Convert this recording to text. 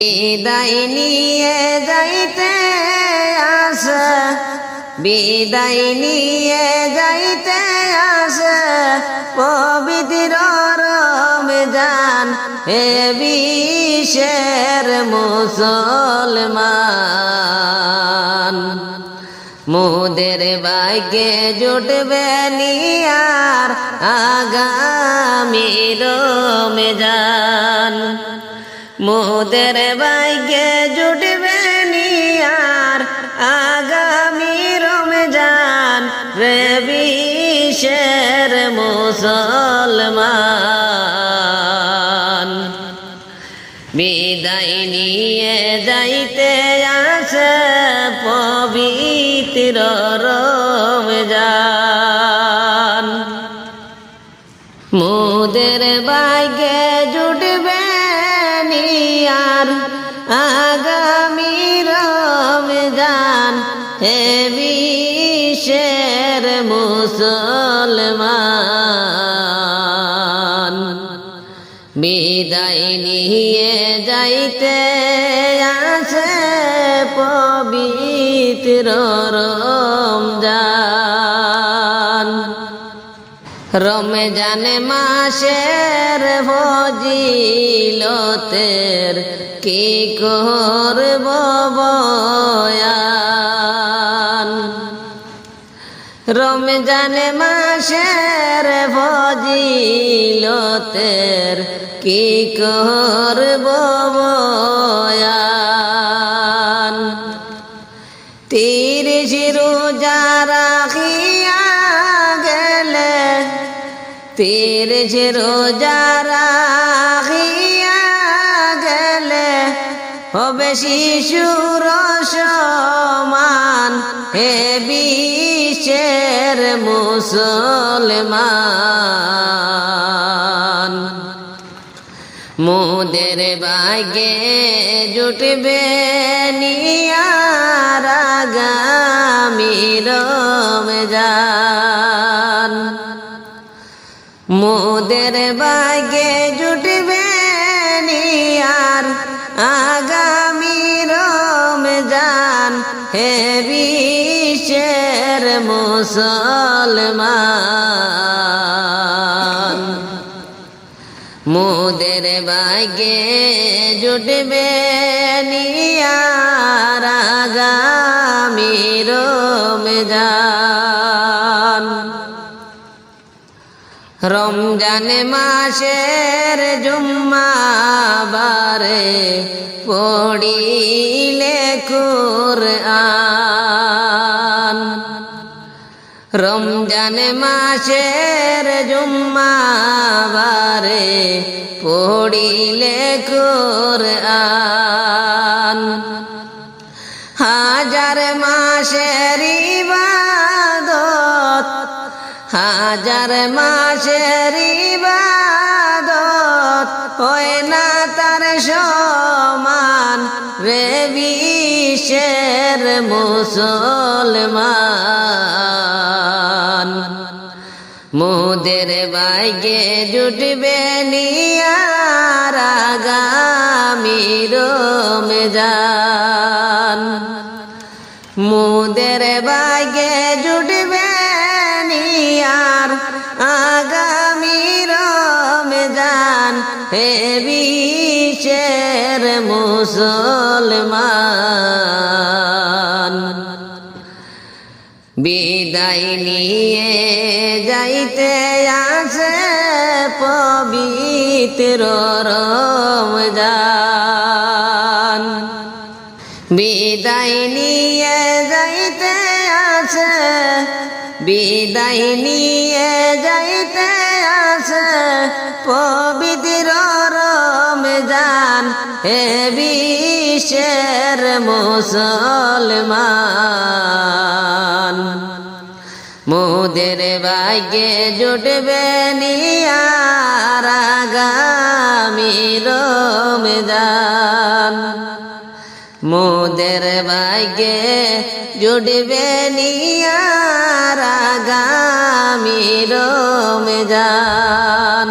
বিদায় নিয়ে যাইতে আসে, বিদায় নিয়ে যাইতে আসে, পবিত্র রমজান হে বিশ্বের মুসলমান। মোদের বাইকে জুটবে নিয়ার আগামী রমজান। মোদের বাইকে জুটবে নিয়ার আগামী রমজান, রে বিশ্বের মুসলমান। বিদায় নিয়ে যাইতে আসে পবিত্র রমজান। মোদের বাইকে জুটবে নিয়ার আগামী রমজান হে বিশ্বের মুসলমান। বিদায় নিয়ে যাইতে আসে পবিত্র রমজান। রমজান মাসের ফজিলতের কি করব বয়ান? রমজান মাসের ফজিলতের কি করব বয়ান? তিরিশ রোজা রাখিয়া গেলে হবে শিশুর সমান। হে বিশ্বের মুসলমান। মোদের বাগে জুটবে নিয়ার আগামী রমজান। মোদের বাগে জুটবে নিয়ার আগামী রমজান হে বিশ্বের মুসলমান। মোদের বাগে জুটবে নিয়ার আগামী রমজান রমজান মাসের জুম্মাবারে পড়িলে কুরআন। রমজান মাসের জুম্মাবারে পড়িলে কুরআন। হাজার মাসের ইবাদত হয় না তার সমান রে বিশ্বের মুসলমান। মোদের বাইকে জুটবে নিয়ার আগামী রমজান। মোদের বাইকে জুটবে হে বিশ্বের মুসলমান, বিদায় নিয়ে যাইতে আসে পবিত্র রমজান। বিদায় নিয়ে যাইতে আসে বিদায় নিয়ে যাইতে হে বিশ্বের মুসলমান, মোদের ভাগ্যে জুটবে নিয়ার আগামী রমজান, মোদের ভাগ্যে জুটবে নিয়ার আগামী রমজান।